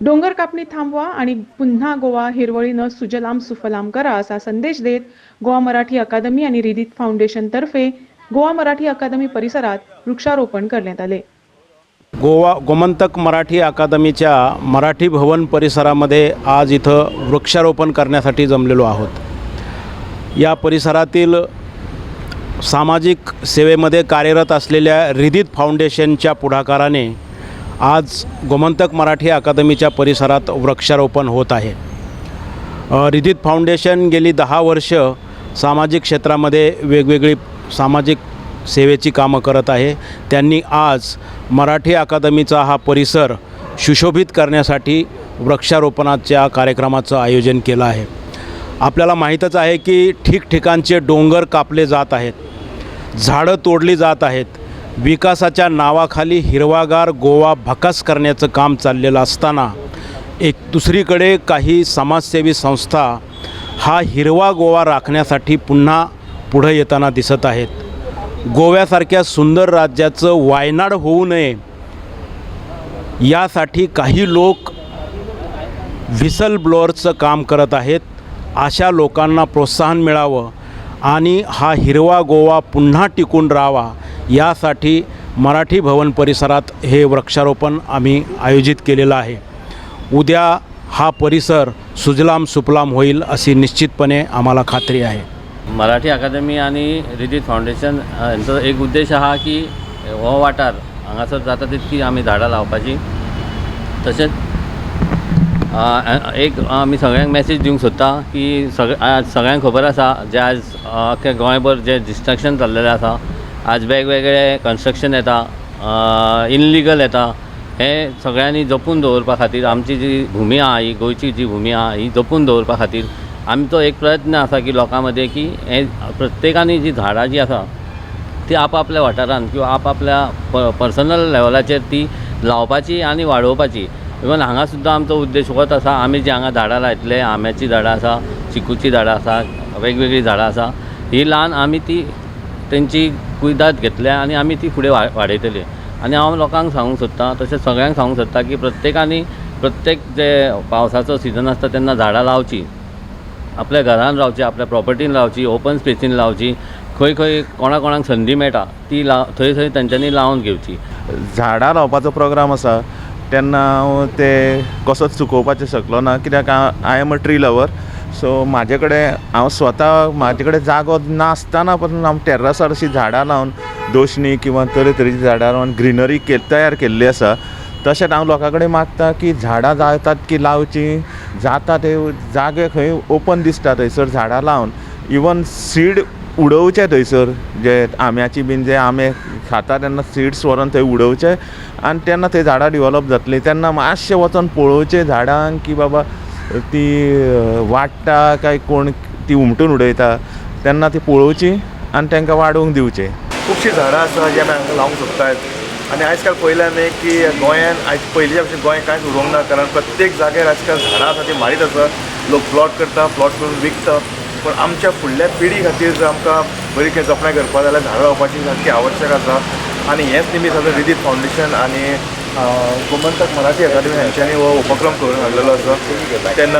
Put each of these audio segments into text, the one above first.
डोंगर कापणी थांबवा आणि पुन्हा गोवा हिरवळीनं सुजलाम सुफलाम करा असा संदेश देत गोवा मराठी अकादमी आणि रिदित फाउंडेशन तर्फे गोवा मराठी अकादमी परिसरात वृक्षारोपण करण्यात आले. गोवा गोमंतक मराठी अकादमीच्या मराठी भवन परिसरामध्ये आज इथं वृक्षारोपण करण्यासाठी जमलेलो आहोत. या परिसरातील सामाजिक सेवेमध्ये कार्यरत असलेल्या रिदित फाउंडेशनच्या पुढाकाराने आज गोमंतक मराठी अकादमीच्या परिसरात वृक्षारोपण होत आहे. रिदित फाउंडेशन गेली दहा वर्ष सामाजिक क्षेत्रामध्ये वेगवेगळी सामाजिक सेवेची कामं करत आहे. त्यांनी आज मराठी अकादमीचा हा परिसर सुशोभित करण्यासाठी वृक्षारोपणाच्या कार्यक्रमाचं आयोजन केलं आहे. आपल्याला माहीतच आहे की ठिकठिकाणचे डोंगर कापले जात आहेत. झाडं तोडली जात आहेत. विकासाच्या नावाखाली हिरवागार गोवा भकास करण्याचं काम चाललेलं असताना एक दुसरीकडे काही समाजसेवी संस्था हा हिरवा गोवा राखण्यासाठी पुन्हा पुढं येताना दिसत आहेत. गोव्यासारख्या सुंदर राज्याचं वायनाड होऊ नये यासाठी काही लोक व्हिसल ब्लोअरचं काम करत आहेत. अशा लोकांना प्रोत्साहन मिळावं आणि हा हिरवा गोवा पुन्हा टिकून राहावा यासाठी मराठी भवन परिसरात हे वृक्षारोपण आम्ही आयोजित केलेलं आहे. उद्या हा परिसर सुजलाम सुफलाम होईल अशी निश्चितपणे आम्हाला खात्री आहे. मराठी अकादमी आणि रिदीत फाउंडेशन अ, एक उद्देश हा की हो वाठार हांगासर जाता तितकी आमी झाडां लावपाची. तशेंच एक आमी सगळ्यांक मॅसेज दिवंक सोदता की सग सगळ्यांक खबर आसा जे आज अ, अख्ख्या गोंयभर जे डिस्ट्रक्शन जाल्लेलें आसा आज वेगवेगळे कन्स्ट्रक्शन येता इनलिगल येता. हे सगळ्यांनी जपून दवरपा खातीर आमची जी भुमी आहा ही गोंयची जी भुमी आहा ही जपून दवरपा खातीर आमचो एक प्रयत्न आसा की लोकां मदें की हे प्रत्येकानी जी झाडां जी आसा ती आपापल्या वाठारांत किंवा आपापल्या प पर्सनल लेवलाचेर ती लावपाची आनी वाडोवपाची इवन हांगा सुद्दां आमचो उद्देश होच आसा आमी जी हांगा झाडां लायतले आंब्याची झाडां आसा चिकूची झाडां आसा वेगवेगळी झाडां आसा ही ल्हान आमी ती तेंची कुयदाद घेतल्या आनी आमी ती फुडें वा वाडयतली आनी हांव लोकांक सांगूंक सोदतां तशेंच सगळ्यांक सांगूंक सोदतां की प्रत्येकानी प्रत्येक जे पावसाचो सिजन आसता तेन्ना झाडां लावची आपल्या घरान रावची आपल्या प्रॉपर्टीन लावची ओपन स्पेसीन लावची खंय खंय कोणा कोणाक संदी मेळटा ती लाव थंय थंय तेंच्यांनी लावन घेवची. झाडां लावपाचो प्रोग्राम आसा तेन्ना हांव ते कसोच चुकोवपाचें शकलो ना कित्याक I am a tree lover so म्हाजे कडेन हांव स्वता म्हाजे कडेन जागो नासतना पासून हांव टॅर्रसार अशीं झाडां लावन दोशणी किंवा तरेतरेची झाडां लावन ग्रिनरी के तयार केल्ली आसा तशेंच हांव लोकां कडेन मागता की झाडां जातात की लावची जाता ते जागे खंय ओपन दिसता थंयसर झाडां लावन. इवन सीड उडोवचे थंयसर जे आंब्याची बीन जे आंबे खाता तेन्ना सीड्स व्हरून थंय उडोवचे. आनी तेन्ना थंय झाडां डिवलप जातलीं. तेन्ना मातशें वचोन पळोवचें झाडांक की बाबा ती वाडटा काय कोण ती उमटून उडयता तेन्ना ती पळोवची आनी तांकां वाडोवंक दिवचें खुबशीं झाडां आसा जी आमी हांगा लावंक सोदतात आनी आयज काल पळयलें आमी की गोंयांत आयज पयलींच्या भशेन गोंय कांयच उरोंक ना कारण प्रत्येक जाग्यार आयज काल झाडां आसा ती मारीत आसा लोक प्लॉट करता प्लॉट करून विकता पण आमच्या फुडल्या पिढी खातीर जर आमकां बरी कितें जपणाय करपा जाल्यार झाडां लावपाची सारकी आवश्यक आसा. आनी हेंच निमित्त आतां रिदीत फावंडेशन आनी गोमंतक मराठी अकादमी हांच्यांनी हो उपक्रम करून हाडलेलो आसा तेन्ना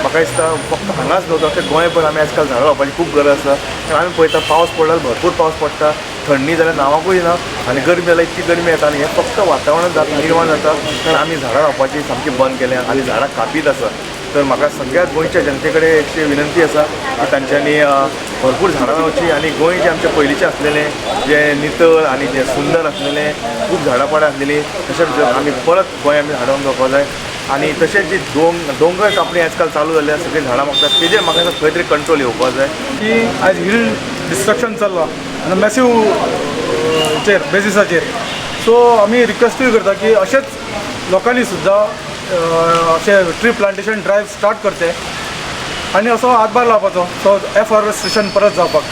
म्हाका दिसता फक्त हांगाच न्हू तर गोंयभर आमी आजकाल झाडां लावपाची खूब गरज आसा कारण आमी पळयता पावस पडल्यार भरपूर पावस पडटा थंडी जाल्यार नांवाकूय ना आनी गरमी जाल्यार इतकी गरमी येता आनी हें फक्त वातावरण जाता निर्माण जाता. कारण आमी झाडां लावपाची सामकी बंद केल्या आनी झाडां कापीत आसा तर म्हाका सगळ्या गोंयच्या जनते कडेन एक विनंती आसा की तांच्यांनी भरपूर झाडां लावची आनी गोंय जें आमचें पयलींचें आसलेलें जें नितळ आनी जें सुंदर आसलेलें खूब झाडां पाडां आसलेलीं तशेंच आमी परत गोंय आमी हाडोवन जावपाक जाय. आनी तशेंच जी दोंग दोंगर कापणी आजकाल चालू जाल्या सगळीं झाडां मागतात तेजेर म्हाका खंय तरी कंट्रोल येवपा जाय की आयज हिल डिस्ट्रक्शन चल्लां आनी मॅसिव चेर बेसिसाचेर सो आमी रिक्वेस्टूय करता की अशेंच लोकांनी सुद्दां अशें ट्री प्लांटेशन ड्रायव्ह स्टार्ट करचे आनी असो हातभार लावपाचो सो स्टेशन परत जावपाक